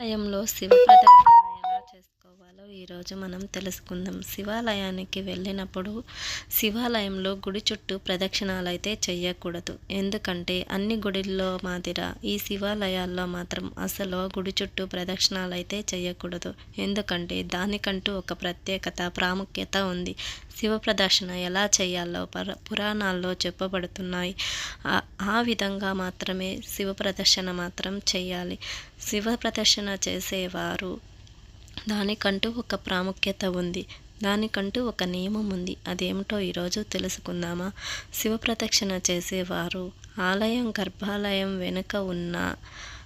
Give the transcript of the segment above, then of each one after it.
ఆలయంలో శివ ప్రదక్షిణ చేసుకోవాలో ఈరోజు మనం తెలుసుకుందాం. శివాలయానికి వెళ్ళినప్పుడు శివాలయంలో గుడి చుట్టూ ప్రదక్షిణాలు అయితే చేయకూడదు ఎందుకంటే అన్ని గుడిల్లో మాదిర ఈ శివాలయాల్లో మాత్రం అసలు గుడి చుట్టూ ప్రదక్షిణాలు అయితే చేయకూడదు ఎందుకంటే దానికంటూ ఒక ప్రత్యేకత ప్రాముఖ్యత ఉంది. శివ ప్రదర్శన ఎలా చేయాలో పర పురాణాల్లో చెప్పబడుతున్నాయి. ఆ విధంగా మాత్రమే శివ ప్రదర్శన మాత్రం చేయాలి శివ ప్రదర్శన చేసేవారు దానికంటూ ఒక ప్రాముఖ్యత ఉంది. దానికంటూ ఒక నియమం ఉంది. అదేమిటో ఈరోజు తెలుసుకుందామా? శివ ప్రదక్షిణ చేసేవారు. ఆలయం గర్భాలయం వెనుక ఉన్న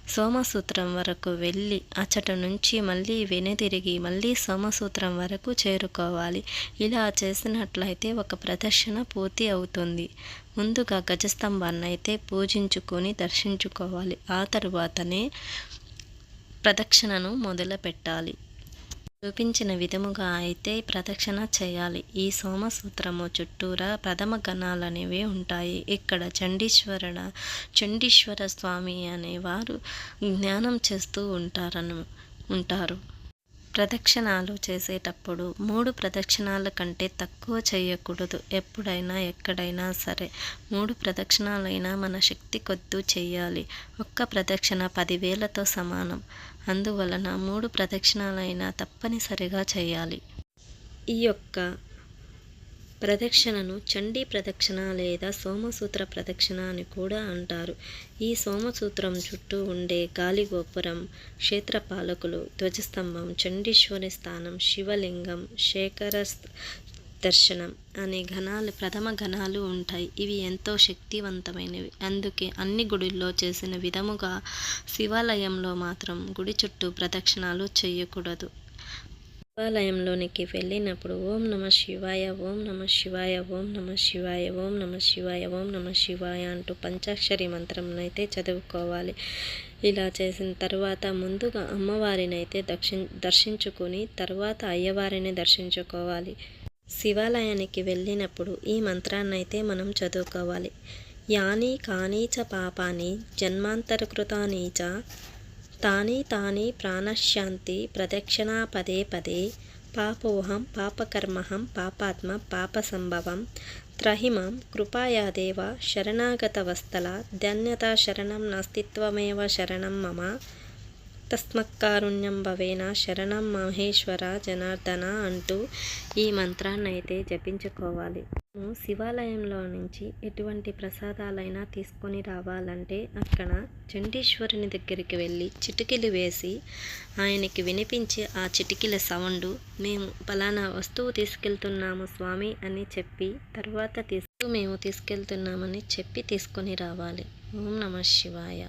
సోమసూత్రం వరకు వెళ్ళి అచ్చట నుంచి మళ్ళీ వెనుదిరిగి మళ్ళీ సోమసూత్రం వరకు చేరుకోవాలి. ఇలా చేసినట్లయితే ఒక ప్రదర్శన పూర్తి అవుతుంది. ముందుగా గజస్తంభాన్ని అయితే పూజించుకొని దర్శించుకోవాలి. ఆ తరువాతనే ప్రదక్షిణను మొదలుపెట్టాలి. చూపించిన విధముగా అయితే ప్రదక్షిణ చేయాలి. ఈ సోమసూత్రము చుట్టూరా ప్రథమ గణాలనేవి ఉంటాయి. ఇక్కడ చండీశ్వరుడ చండీశ్వర స్వామి అనేవారు జ్ఞానం చేస్తూ ఉంటారను ఉంటారు. ప్రదక్షిణాలు చేసేటప్పుడు మూడు ప్రదక్షిణాల కంటే తక్కువ చేయకూడదు ఎప్పుడైనా ఎక్కడైనా సరే. మూడు ప్రదక్షిణాలైనా మన శక్తి కొద్దు చేయాలి. ఒక్క ప్రదక్షిణ పదివేలతో సమానం. అందువలన మూడు ప్రదక్షిణాలైనా తప్పనిసరిగా చేయాలి. ఈ యొక్క ప్రదక్షిణను చండీ ప్రదక్షిణ లేదా సోమసూత్ర ప్రదక్షిణ అని కూడా అంటారు. ఈ సోమసూత్రం చుట్టూ ఉండే గాలిగోపురం క్షేత్రపాలకులు ధ్వజస్తంభం చండీశ్వరి స్థానం శివలింగం శేఖర దర్శనం అనే ఘనాలు ప్రథమ ఘనాలు ఉంటాయి. ఇవి ఎంతో శక్తివంతమైనవి. అందుకే అన్ని గుడిల్లో చేసిన విధముగా శివాలయంలో మాత్రం గుడి చుట్టూ ప్రదక్షిణాలు చేయకూడదు. దేవాలయంలోనికి వెళ్ళినప్పుడు ఓం నమ శివాయ ఓం నమ శివాయ ఓం నమ శివాయ ఓం నమ శివాయ ఓం నమ శివాయ అంటూ పంచాక్షరి మంత్రంనైతే అయితే చదువుకోవాలి. ఇలా చేసిన తర్వాత ముందుగా అమ్మవారిని అయితే దర్శించుకొని తర్వాత అయ్యవారిని దర్శించుకోవాలి. శివాలయానికి వెళ్ళినప్పుడు ఈ మంత్రాన్ని అయితే మనం చదువుకోవాలి. యాని కానీచ పాపాని జన్మాంతరకృతాని చ తాని తాని ప్రాణశాంతి ప్రదక్షిణా పదే పదే పాపోహం పాపకర్మహం పాపాత్మ పాపసంభవం త్రహిమం కృపాయాదేవ శరణాగతవస్థల ధన్యత శరణం నాస్తిత్వమేవ శరణం మమ తస్మత్కారుణ్యం భవేన శరణం మహేశ్వర జనార్దన అంటూ ఈ మంత్రాన్ని అయితే జపించుకోవాలి శివాలయంలో నుంచి ఎటువంటి ప్రసాదాలైనా తీసుకొని రావాలంటే అక్కడ చండీశ్వరుని దగ్గరికి వెళ్ళి చిటికీలు వేసి ఆయనకి వినిపించే ఆ చిటికీల సౌండ్ మేము ఫలానా వస్తువు తీసుకెళ్తున్నాము స్వామి అని చెప్పి తర్వాత తీసుకు మేము తీసుకెళ్తున్నామని చెప్పి తీసుకొని రావాలి. ఓం నమ శివాయ.